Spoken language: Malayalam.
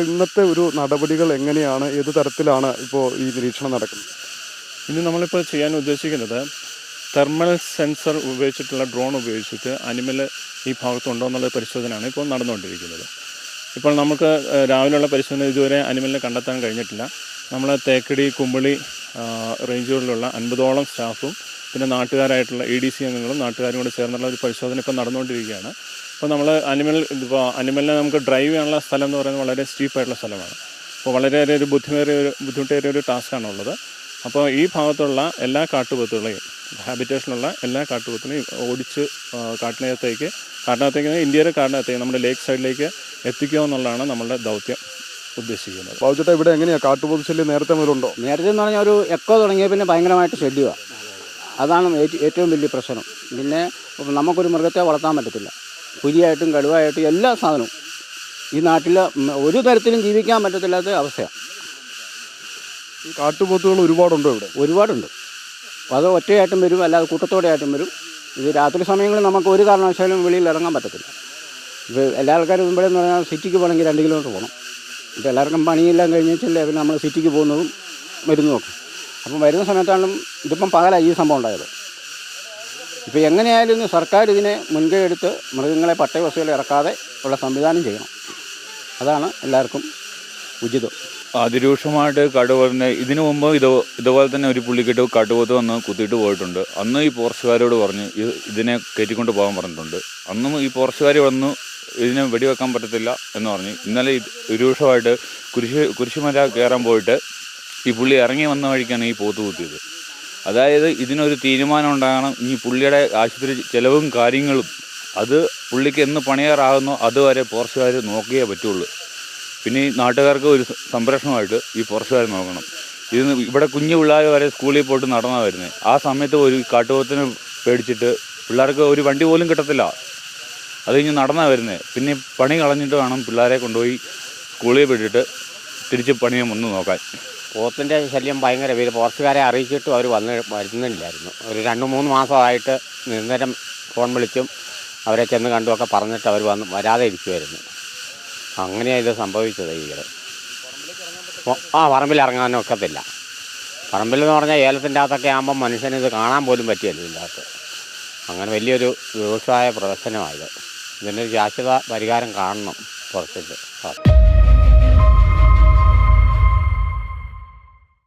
ഇന്നത്തെ ഒരു നടപടികൾ എങ്ങനെയാണ്? ഏത് തരത്തിലാണ് ഇപ്പോൾ ഈ നിരീക്ഷണം നടക്കുന്നത്? ഇനി നമ്മളിപ്പോൾ ചെയ്യാൻ ഉദ്ദേശിക്കുന്നത് തെർമൽ സെൻസർ ഉപയോഗിച്ചിട്ടുള്ള ഡ്രോൺ ഉപയോഗിച്ചിട്ട് അനിമൽ ഈ ഭാഗത്തുണ്ടോ എന്നുള്ള പരിശോധനയാണ് ഇപ്പോൾ നടന്നുകൊണ്ടിരിക്കുന്നത്. ഇപ്പോൾ നമുക്ക് രാവിലെയുള്ള പരിശോധന ഇതുവരെ അനിമലിനെ കണ്ടെത്താൻ കഴിഞ്ഞിട്ടില്ല. നമ്മൾ തേക്കടി കുമ്പളി റേഞ്ചുകളിലുള്ള അൻപതോളം സ്റ്റാഫും പിന്നെ നാട്ടുകാരായിട്ടുള്ള ഇ ഡി സി അംഗങ്ങളും നാട്ടുകാരും കൂടെ ചേർന്നുള്ള ഒരു പരിശോധന ഇപ്പോൾ നടന്നുകൊണ്ടിരിക്കുകയാണ്. അപ്പോൾ നമ്മൾ അനിമൽ ഇപ്പോൾ അനിമലിനെ നമുക്ക് ഡ്രൈവ് ചെയ്യാനുള്ള സ്ഥലം എന്ന് പറയുന്നത് വളരെ സ്റ്റീപ്പായിട്ടുള്ള സ്ഥലമാണ്. അപ്പോൾ വളരെയേറെ ഒരു ബുദ്ധിമേറിയ ഒരു ബുദ്ധിമുട്ടേറിയ ഒരു ടാസ്ക്കാണ് ഉള്ളത്. അപ്പോൾ ഈ ഭാഗത്തുള്ള എല്ലാ കാട്ടുപോത്തുകളെയും ഹാബിറ്റേഷനുള്ള എല്ലാ കാട്ടുപോത്തിനെയും ഓടിച്ച് കാട്ടിനകത്തേക്ക് കാട്ടിനകത്തേക്ക് ഇന്ത്യയുടെ കാട്ടിനകത്തേക്ക് നമ്മുടെ ലേക്ക് സൈഡിലേക്ക് എത്തിക്കുക എന്നുള്ളതാണ് നമ്മുടെ ദൗത്യം ഉദ്ദേശിക്കുന്നത്. ബാബുചേട്ടാ ഇവിടെ എങ്ങനെയാണ് കാട്ടുപോത്ത് ശല്യം നേരത്തെ മുതലുണ്ടോ? നേരത്തെ എന്ന് പറഞ്ഞാൽ ഒരു എക്കോ തുടങ്ങിയ പിന്നെ ഭയങ്കരമായിട്ട് ശല്യമാണ് അതാണ് ഏറ്റവും വലിയ പ്രശ്നം. പിന്നെ നമുക്കൊരു മൃഗത്തെ വളർത്താൻ പറ്റത്തില്ല. പുലിയായിട്ടും കടുവായിട്ടും എല്ലാ സാധനവും ഈ നാട്ടിൽ ഒരു തരത്തിലും ജീവിക്കാൻ പറ്റത്തില്ലാത്ത അവസ്ഥയാണ്. ഈ കാട്ടുപോത്തുകൾ ഒരുപാടുണ്ടോ ഇവിടെ? ഒരുപാടുണ്ട്. അപ്പോൾ അത് ഒറ്റയായിട്ടും വരും അല്ലാതെ കൂട്ടത്തോടെ ആയിട്ടും വരും. ഇത് രാത്രി സമയങ്ങളിൽ നമുക്ക് ഒരു കാരണവശാലും വെളിയിൽ ഇറങ്ങാൻ പറ്റത്തില്ല. ഇപ്പോൾ എല്ലാ ആൾക്കാരും ഇവിടെ എന്ന് പറഞ്ഞാൽ സിറ്റിക്ക് പോകണമെങ്കിൽ രണ്ട് കിലോമീറ്റർ പോകണം. ഇപ്പോൾ എല്ലാവർക്കും പണിയെല്ലാം കഴിഞ്ഞിട്ടല്ലേ പിന്നെ നമ്മൾ സിറ്റിക്ക് പോകുന്നതും വരുന്നതും ഒക്കെ അപ്പം വരുന്ന സമയത്താണെങ്കിലും ഇതിപ്പം പകലാണ് ഈ സംഭവം ഉണ്ടായത്. ഇപ്പോൾ എങ്ങനെയായാലും ഇന്ന് സർക്കാർ ഇതിനെ മുൻകൈ എടുത്ത് മൃഗങ്ങളെ പട്ടയവസ്തുക്കൾ ഇറക്കാതെ ഉള്ള സംവിധാനം ചെയ്യണം. അതാണ് എല്ലാവർക്കും ഉചിതം. അതിരൂക്ഷമായിട്ട് കടുവറിനെ ഇതിനു മുമ്പ് ഇത് ഇതുപോലെ തന്നെ ഒരു പുള്ളിക്കെട്ട് കടുവത്ത് വന്ന് കുത്തിയിട്ട് പോയിട്ടുണ്ട്. അന്ന് ഈ ഫോറസ്റ്റുകാരോട് പറഞ്ഞ് ഇത് ഇതിനെ കയറ്റിക്കൊണ്ട് പോകാൻ പറഞ്ഞിട്ടുണ്ട്. അന്നും ഈ ഫോറസ്റ്റുകാർ വന്ന് ഇതിനെ വെടിവെക്കാൻ പറ്റത്തില്ല എന്ന് പറഞ്ഞ്. ഇന്നലെ രൂക്ഷമായിട്ട് കുരിശ് കുരിശുമല കയറാൻ പോയിട്ട് ഈ പുള്ളി ഇറങ്ങി വന്ന വഴിക്കാണ് ഈ പോത്ത് കുത്തിയത്. അതായത് ഇതിനൊരു തീരുമാനം ഉണ്ടാകണം. ഈ പുള്ളിയുടെ ആശുപത്രി ചിലവും കാര്യങ്ങളും അത് പുള്ളിക്ക് എന്ന് പണിയാറാകുന്നോ അതുവരെ പോർച്ചുകാർ നോക്കിയേ പറ്റുള്ളൂ. പിന്നെ ഈ നാട്ടുകാർക്ക് ഒരു സംരക്ഷണമായിട്ട് ഈ പോർച്ചുകാർ നോക്കണം. ഇത് ഇവിടെ കുഞ്ഞു പിള്ളേർ വരെ സ്കൂളിൽ പോയിട്ട് നടന്നാണ് വരുന്നത് ആ സമയത്ത് ഒരു കാട്ടുപോത്തിനെ പേടിച്ചിട്ട് പിള്ളേർക്ക് ഒരു വണ്ടി പോലും കിട്ടത്തില്ല. അത് കഴിഞ്ഞ് നടന്നാണ് വരുന്നത് പിന്നെ പണി കളഞ്ഞിട്ട് വേണം പിള്ളേരെ കൊണ്ടുപോയി സ്കൂളിൽ വിട്ടിട്ട് തിരിച്ച് പണിയും വന്ന് നോക്കാൻ. പോത്തിന്റെ ശല്യം ഭയങ്കര. പേര് ഫോറസ്റ്റുകാരെ അറിയിച്ചിട്ടും അവർ വന്ന് വരുന്നില്ലായിരുന്നു. ഒരു രണ്ട് മൂന്ന് മാസമായിട്ട് നിരന്തരം ഫോൺ വിളിച്ചും അവരെ ചെന്ന് കണ്ടുമൊക്കെ പറഞ്ഞിട്ട് അവർ വന്ന് വരാതെ ഇരിക്കുമായിരുന്നു അങ്ങനെയാണ് ഇത് സംഭവിച്ചത് ഈയിടെ ആ പറമ്പിൽ ഇറങ്ങാനും ഒക്കത്തില്ല പറമ്പിൽ എന്ന് പറഞ്ഞാൽ ഏലത്തിന്റെ അകത്തൊക്കെ ആകുമ്പോൾ മനുഷ്യന് ഇത് കാണാൻ പോലും പറ്റിയല്ലോ ഇതിനകത്ത്. അങ്ങനെ വലിയൊരു വ്യവസായ പ്രദർശനമായത്. ഇതിനൊരു ശാശ്വത പരിഹാരം കാണണം പുറത്തേക്ക്.